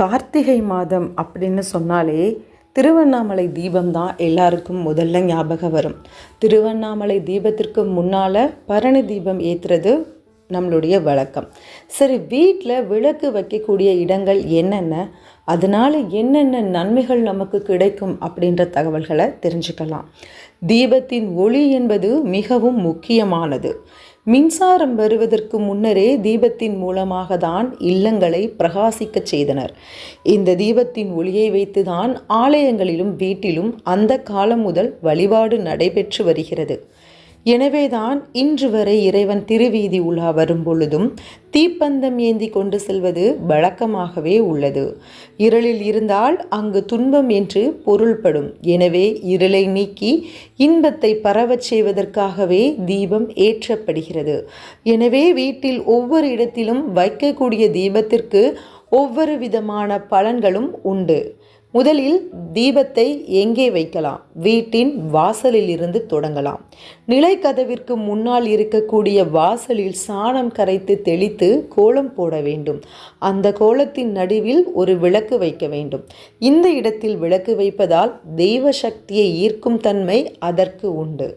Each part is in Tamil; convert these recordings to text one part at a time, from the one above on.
கார்த்திகை மாதம் அப்படின்னு சொன்னாலே திருவண்ணாமலை தீபம் தான் எல்லாருக்கும் முதல்ல ஞாபகம் வரும். திருவண்ணாமலை தீபத்திற்கு முன்னால் பரணி தீபம் ஏற்றுறது நம்மளுடைய வழக்கம். சரி வீட்டில் விளக்கு வைக்கக்கூடிய இடங்கள் என்னென்ன? அதனால் என்னென்ன நன்மைகள் நமக்கு கிடைக்கும் அப்படின்ற தகவல்களை தெரிஞ்சுக்கலாம். தீபத்தின் ஒளி என்பது மிகவும் முக்கியமானது. மின்சாரம் வருவதற்கு முன்னரே தீபத்தின் மூலமாக தான் இல்லங்களை பிரகாசிக்கச் செய்தனர். இந்த தீபத்தின் ஒளியை வைத்துதான் ஆலயங்களிலும் வீட்டிலும் அந்த காலம் முதல் வழிபாடு நடைபெற்று வருகிறது. எனவேதான் இன்று வரை இறைவன் திருவீதி உலா வரும்பொழுதும் தீப்பந்தம் ஏந்தி கொண்டு செல்வது வழக்கமாகவே உள்ளது. இருளில் இருந்தால் அங்கு துன்பம் என்று பொருள்படும். எனவே இருளை நீக்கி இன்பத்தை பரவச் செய்வதற்காகவே தீபம் ஏற்றப்படுகிறது. எனவே வீட்டில் ஒவ்வொரு இடத்திலும் வைக்கக்கூடிய தீபத்திற்கு ஒவ்வொரு விதமான பலன்களும் உண்டு. முதலில் தீபத்தை எங்கே வைக்கலாம்? வீட்டின் வாசலில் இருந்து தொடங்கலாம் நிலைக்கதவிற்கு முன்னால் இருக்கக்கூடிய வாசலில் சாணம் கரைத்து தெளித்து கோலம் போட வேண்டும். அந்த கோலத்தின் நடுவில் ஒரு விளக்கு வைக்க வேண்டும். இந்த இடத்தில் விளக்கு வைப்பதால் தெய்வ சக்தியை ஈர்க்கும் தன்மை அதற்கு உண்டு.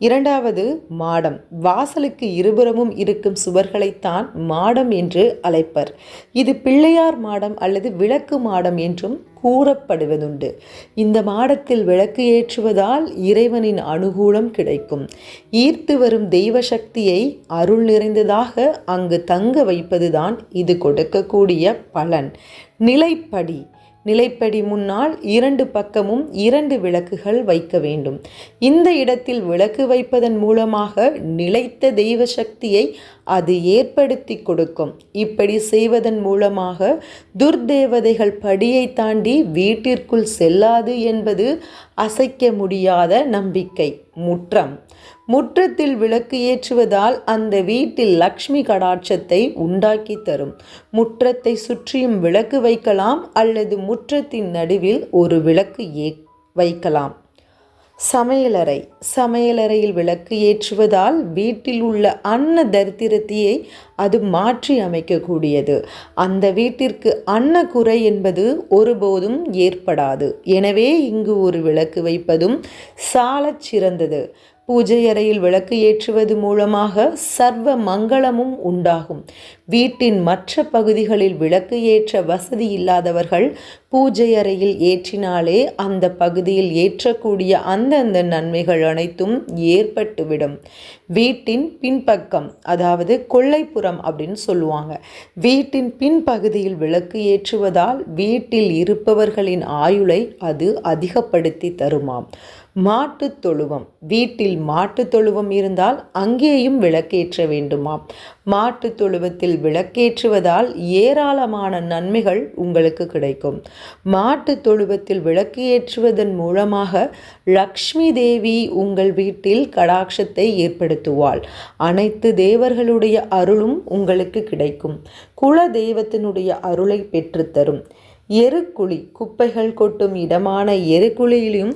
இரண்டாவது மாடம். வாசலுக்கு இருபுறமும் இருக்கும் சுவர்களைத்தான் மாடம் என்று அழைப்பர். இது பிள்ளையார் மாடம் அல்லது விளக்கு மாடம் என்றும் கூறப்படுவதுண்டு. இந்த மாடத்தில் விளக்கு ஏற்றுவதால் இறைவனின் அனுகூலம் கிடைக்கும். ஈர்த்து வரும் தெய்வ சக்தியை அருள் நிறைந்ததாக அங்கு தங்க வைப்பதுதான் இது கொடுக்கக்கூடிய பலன். நிலைப்படி. நிலைப்படி முன்னால் இரண்டு பக்கமும் இரண்டு விளக்குகள் வைக்க வேண்டும். இந்த இடத்தில் விளக்கு வைப்பதன் மூலமாக நிலைத்த தெய்வ சக்தியை அது ஏற்படுத்தி கொடுக்கும். இப்படி செய்வதன் மூலமாக துர்தேவதைகள் படியை தாண்டி வீட்டிற்குள் செல்லாது என்பது அசைக்க முடியாத நம்பிக்கை. முற்றம். முற்றத்தில் விளக்கு ஏற்றுவதால் அந்த வீட்டில் லக்ஷ்மி கடாட்சத்தை உண்டாக்கி தரும். முற்றத்தை சுற்றியும் விளக்கு வைக்கலாம் அல்லது முற்றத்தின் நடுவில் ஒரு விளக்கு ஏ வைக்கலாம். சமையலறை. சமையலறையில் விளக்கு ஏற்றுவதால் வீட்டில் உள்ள அன்ன தரித்திரத்தையை அது மாற்றி அமைக்கக்கூடியது. அந்த வீட்டிற்கு அன்ன குறை என்பது ஒருபோதும் ஏற்படாது. எனவே இங்கு ஒரு விளக்கு வைப்பதும் சாலச் சிறந்தது. பூஜை அறையில் விளக்கு ஏற்றுவது மூலமாக சர்வ மங்களமும் உண்டாகும். வீட்டின் மற்ற பகுதிகளில் விளக்கு ஏற்ற வசதி இல்லாதவர்கள் பூஜை அறையில் ஏற்றினாலே அந்த பகுதியில் ஏற்றக்கூடிய அந்தந்த நன்மைகள் அனைத்தும் ஏற்பட்டுவிடும். வீட்டின் பின்பக்கம் அதாவது கொள்ளைப்புறம் அப்படின்னு சொல்லுவாங்க. வீட்டின் பின்பகுதியில் விளக்கு ஏற்றுவதால் வீட்டில் இருப்பவர்களின் ஆயுளை அது அதிகப்படுத்தி தருமாம். மாட்டு தொழுவம் வீட்டில் மாட்டு தொழுவம் இருந்தால் அங்கேயும் விளக்கேற்ற வேண்டுமாம். மாட்டு தொழுவத்தில் விளக்கேற்றுவதால் ஏராளமான நன்மைகள் உங்களுக்கு கிடைக்கும். மாட்டு தொழுவத்தில் விளக்கு ஏற்றுவதன் மூலமாக லக்ஷ்மி தேவி உங்கள் வீட்டில் கடாட்சத்தை ஏற்படுத்துவாள். அனைத்து தேவர்களுடைய அருளும் உங்களுக்கு கிடைக்கும். குல தெய்வத்தினுடைய அருளை பெற்றுத்தரும் எருக்குழி குப்பைகள் கொட்டும் இடமான எருக்குழியிலும்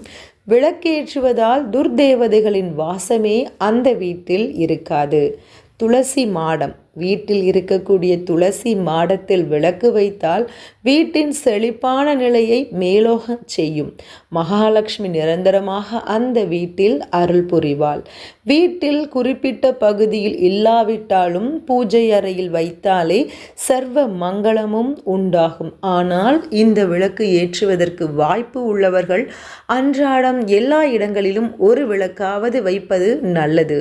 விளக்கேற்றுவதால் துர்தேவதைகளின் வாசமே அந்த வீட்டில் இருக்காது. துளசி மாடம். வீட்டில் இருக்கக்கூடிய துளசி மாடத்தில் விளக்கு வைத்தால் வீட்டின் செழிப்பான நிலையை மேலோக செய்யும். மகாலட்சுமி நிரந்தரமாக அந்த வீட்டில் அருள் புரிவாள். வீட்டில் குறிப்பிட்ட பகுதியில் இல்லாவிட்டாலும் பூஜை அறையில் வைத்தாலே சர்வ மங்களமும் உண்டாகும். ஆனால் இந்த விளக்கு ஏற்றுவதற்கு வாய்ப்பு உள்ளவர்கள் அன்றாடம் எல்லா இடங்களிலும் ஒரு விளக்காவது வைப்பது நல்லது.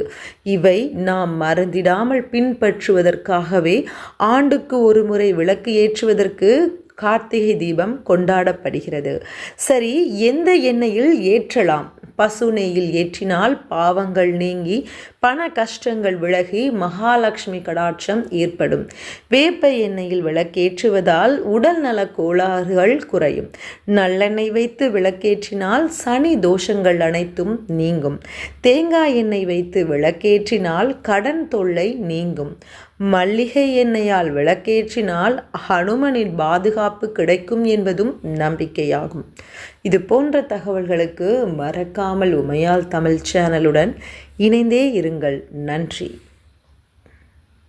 இவை நாம் மறந்திடாமல் பின்பற்றுவது ஏற்றுவதற்காகவே ஆண்டுக்கு ஒரு முறை விளக்கு ஏற்றுவதற்கு கார்த்திகை தீபம் கொண்டாடப்படுகிறது. சரி எந்த எண்ணெயில் ஏற்றலாம்? பசு நெய்யில் ஏற்றினால் பாவங்கள் நீங்கி பண கஷ்டங்கள் விலகி மகாலட்சுமி கடாட்சம் ஏற்படும். வேப்ப எண்ணெயில் விளக்கேற்றுவதால் உடல் நல கோளாறுகள் குறையும். நல்லெண்ணெய் வைத்து விளக்கேற்றினால் சனி தோஷங்கள் அனைத்தும் நீங்கும். தேங்காய் எண்ணெய் வைத்து விளக்கேற்றினால் கடன் தொல்லை நீங்கும். மல்லிகை எண்ணெயால் விளக்கேற்றினால் ஹனுமனின் பாதுகாப்பு கிடைக்கும் என்பதும் நம்பிக்கையாகும். இது போன்ற தகவல்களுக்கு மறக்காமல் உமையால் தமிழ் சேனலுடன் இணைந்தே இருங்கள். நன்றி.